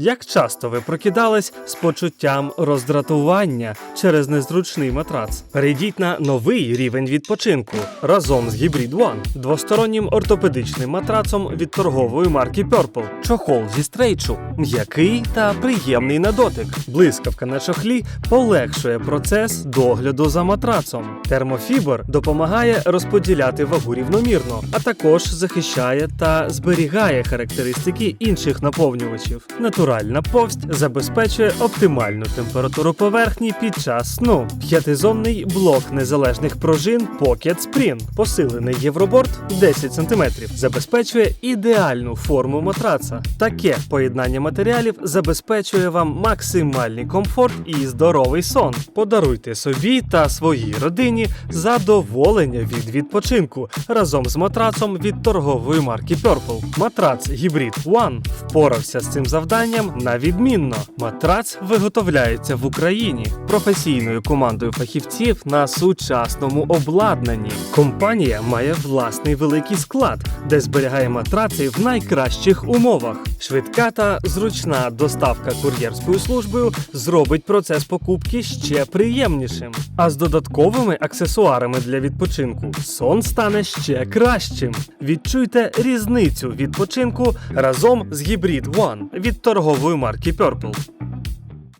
Як часто ви прокидались з почуттям роздратування через незручний матрац? Перейдіть на новий рівень відпочинку разом з Hybrid One, двостороннім ортопедичним матрацом від торгової марки Purple. Чохол зі стрейчу, м'який та приємний на дотик. Блискавка на чохлі полегшує процес догляду за матрацом. Термофібр допомагає розподіляти вагу рівномірно, а також захищає та зберігає характеристики інших наповнювачів. Натуральна повсть забезпечує оптимальну температуру поверхні під час сну. П'ятизонний блок незалежних пружин Pocket Spring, посилений євроборд 10 см, забезпечує ідеальну форму матраца. Таке поєднання матеріалів забезпечує вам максимальний комфорт і здоровий сон. Подаруйте собі та своїй родині задоволення від відпочинку разом з матрацом від торгової марки Purple. Матрац Hybrid One впорався з цим завданням на відмінно. Матрац виготовляється в Україні професійною командою фахівців на сучасному обладнанні. Компанія має власний великий склад, де зберігає матраци в найкращих умовах. Швидка та зручна доставка кур'єрською службою зробить процес покупки ще приємнішим. А з додатковими аксесуарами для відпочинку сон стане ще кращим. Відчуйте різницю відпочинку разом з Hybrid One від торгової марки Purple.